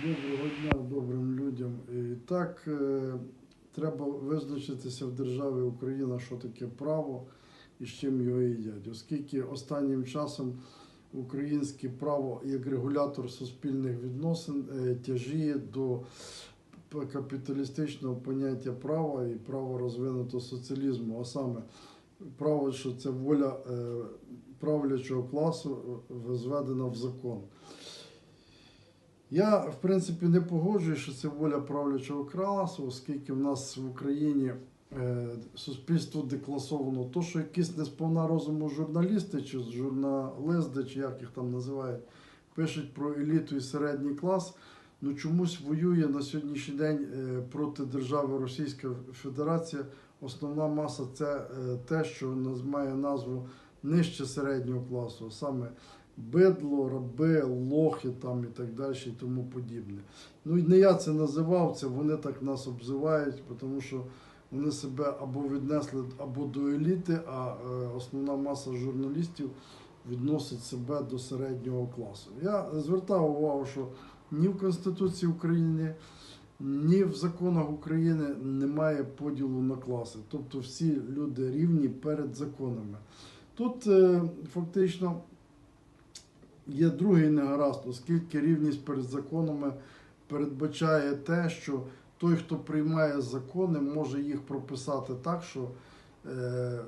Доброго дня добрим людям. І так, е, треба визначитися в державі Україна, що таке право і з чим його їдять. Оскільки останнім часом українське право як регулятор суспільних відносин е, тяжіє до капіталістичного поняття права і права розвинутого соціалізму, а саме право, що це воля е, правлячого класу зведена в закон. Я, в принципі, не погоджуюсь, що це воля правлячого класу, оскільки в нас в Україні е, суспільство декласовано. То, що якісь несповна розуму журналісти чи журналисти, чи як їх там називають, пишуть про еліту і середній клас, ну чомусь воює на сьогоднішній день е, проти держави Російська Федерація. Основна маса це е, те, що має назву нижче середнього класу, саме бидло, раби, лохи там і так далі, і тому подібне. Ну і не я це називав, це вони так нас обзивають, тому що вони себе або віднесли або до еліти, а е, основна маса журналістів відносить себе до середнього класу. Я звертав увагу, що ні в Конституції України, ні в законах України немає поділу на класи. Тобто всі люди рівні перед законами. Тут е, фактично є другий негаразд, оскільки рівність перед законами передбачає те, що той, хто приймає закони, може їх прописати так, що е, е,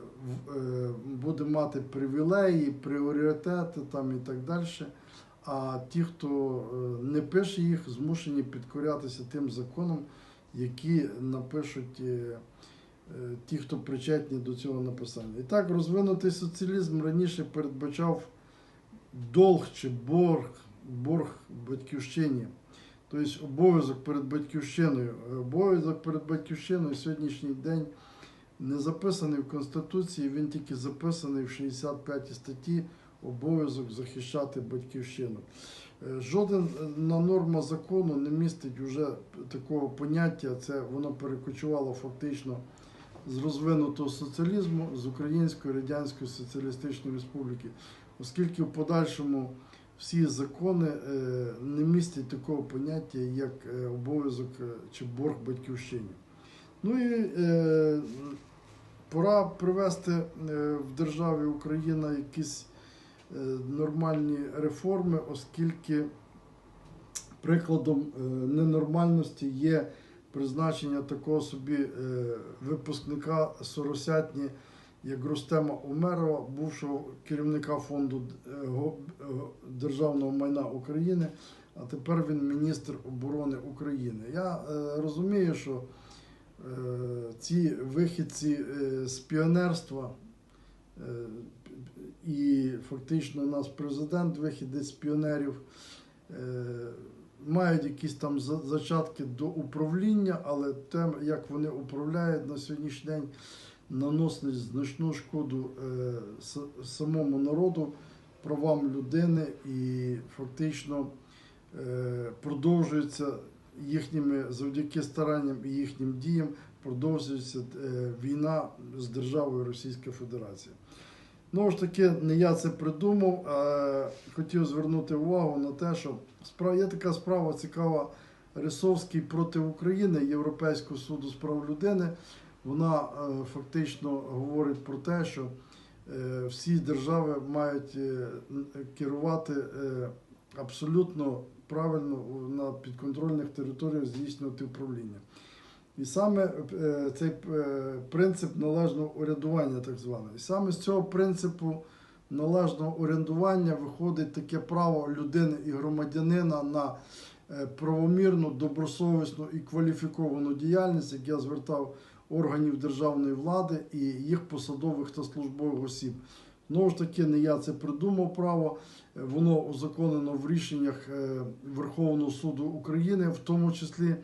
буде мати привілеї, пріоритети там і так далі. А ті, хто е, не пише їх, змушені підкорятися тим законам, які напишуть ті, хто причетні до цього написання. І так, розвинутий соціалізм раніше передбачав долг чи борг, борг батьківщині, тобто обов'язок перед батьківщиною. Обов'язок перед батьківщиною сьогоднішній день не записаний в Конституції, він тільки записаний в 65 статті обов'язок захищати батьківщину. Е, Жодна норма закону не містить вже такого поняття, це воно перекочувало фактично з розвинутого соціалізму, з Української Радянської Соціалістичної Республіки, оскільки в подальшому всі закони е, не містять такого поняття, як е, обов'язок е, чи борг батьківщині. Ну і пора привести в державі Україна якісь нормальні реформи, оскільки прикладом ненормальності є призначення такого собі е, випускника Соросятні, як Рустема Умерова, бувшого керівника фонду е, е, державного майна України, а тепер він міністр оборони України. Я розумію, що ці вихідці з піонерства і фактично у нас президент вихідець з піонерів. Мають якісь там зачатки до управління, але те, як вони управляють на сьогоднішній день, наносить значну шкоду е, самому народу, правам людини і фактично е, продовжується їхніми завдяки старанням і їхнім діям продовжується е, війна з державою Російська Федерація. Знову ж таки, не я це придумав, а хотів звернути увагу на те, що справа є така справа цікава Рисовський проти України Європейського суду з прав людини. Вона е, фактично говорить про те, що е, всі держави мають е, керувати абсолютно правильно на підконтрольних територіях здійснювати управління. І саме е, цей е, принцип належного урядування, так званий. І саме з цього принципу належного урядування виходить таке право людини і громадянина на е, правомірну, добросовісну і кваліфіковану діяльність, як я звертав органів державної влади і їх посадових та службових осіб. Знову ж таки, не я це придумав право, воно узаконено в рішеннях Верховного суду України, в тому числі.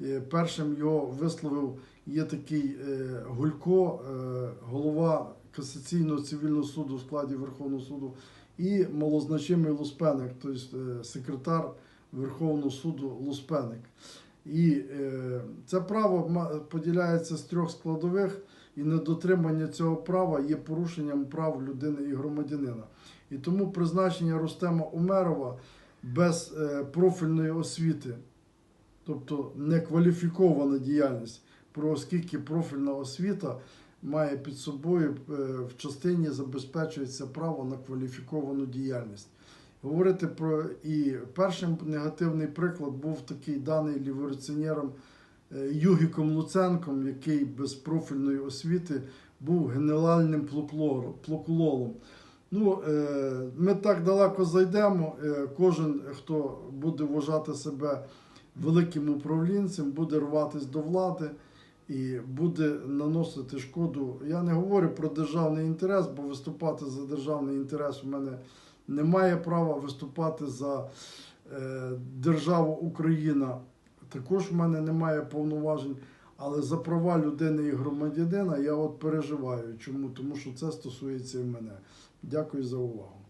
Е, Першим його висловив є такий е, Гулько, е, голова касаційного цивільного суду в складі Верховного суду, і малозначимий Луспеник, тобто секретар Верховного суду Луспеник. І це право поділяється з трьох складових, і недотримання цього права є порушенням прав людини і громадянина. І тому призначення Рустема Умерова без профільної освіти, тобто некваліфікована діяльність, про оскільки профільна освіта має під собою е, в частині забезпечується право на кваліфіковану діяльність. Говорити про і перший негативний приклад був такий даний ліворуціонером е, Югіком Луценком, який без профільної освіти був генеральним плоклолом. Ну, е, ми так далеко зайдемо. Кожен, хто буде вважати себе великим управлінцем, буде рватися до влади і буде наносити шкоду. Я не говорю про державний інтерес, бо виступати за державний інтерес у мене немає права виступати за е, державу Україна. Також в мене немає повноважень. Але за права людини і громадянина я от переживаю. Чому? Тому що це стосується і мене. Дякую за увагу.